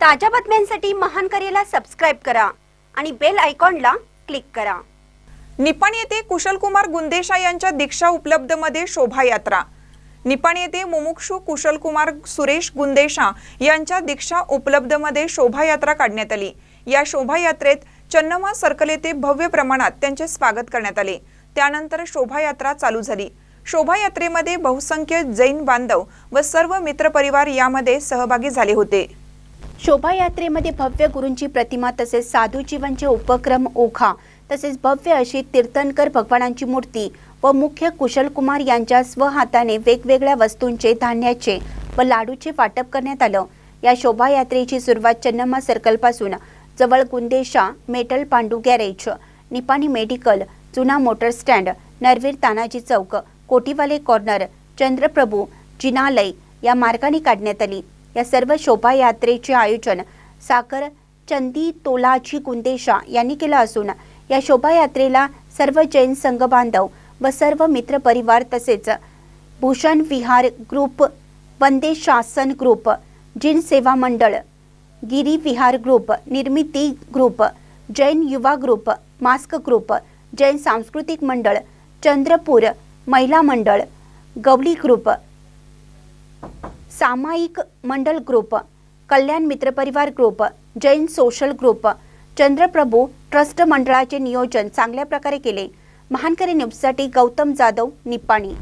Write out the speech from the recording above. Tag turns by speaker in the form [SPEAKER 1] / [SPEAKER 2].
[SPEAKER 1] ताज्या बातम्यांसाठी महान करेला सबस्क्राईब करा आणि बेल आयकॉनला क्लिक करा.
[SPEAKER 2] निपाण येथे कुशलकुमार गुंदेशा यांच्या दीक्षा उपलब्धमध्ये शोभायात्रा. निपाण येथे मुमुक्षू कुशलकुमार सुरेश गुंदेशा यांच्या दीक्षा उपलब्धमध्ये शोभायात्रा काढण्यात आली. या शोभायात्रेत चन्नमा सर्कल येथे भव्य प्रमाणात त्यांचे स्वागत करण्यात आले. त्यानंतर शोभायात्रा चालू झाली. शोभायात्रेमध्ये बहुसंख्य जैन बांधव व सर्व मित्रपरिवार यामध्ये सहभागी झाले होते.
[SPEAKER 1] शोभायात्रेमध्ये भव्य गुरूंची प्रतिमा तसेच साधू जीवनचे उपक्रम ओखा तसेच भव्य अशी तीर्थंकर भगवानांची मूर्ती व मुख्य कुशलकुमार यांच्या स्वहाताने वेगवेगळ्या वस्तूंचे धान्याचे व लाडूचे वाटप करण्यात आलं. या शोभायात्रेची सुरुवात चन्नम्मा सर्कलपासून जवळ Gundesha metal Pandu garage Nipani medical जुना मोटर स्टँड नरवीर तानाजी चौक कोटीवाले कॉर्नर चंद्रप्रभू जिनालय या मार्गाने काढण्यात आली. या सर्व शोभायात्रेचे आयोजन साखर चंदी तोलाची गुंदेशा यांनी केलं असून या शोभायात्रेला सर्व जैन संघ बांधव व सर्व मित्र परिवार तसेच भूषण विहार ग्रुप वंदे शासन ग्रुप जिन सेवा मंडळ गिरी विहार ग्रुप निर्मिती ग्रुप जैन युवा ग्रुप मास्क ग्रुप जैन सांस्कृतिक मंडळ चंद्रपूर महिला मंडळ गवली ग्रुप सामायिक मंडल ग्रुप कल्याण मित्रपरिवार group Jain social group Chandraprabhu trust मंडळाचे नियोजन चांगल्या प्रकारे केले. महानकरी न्यूजसाठी गौतम जाधव निपाणी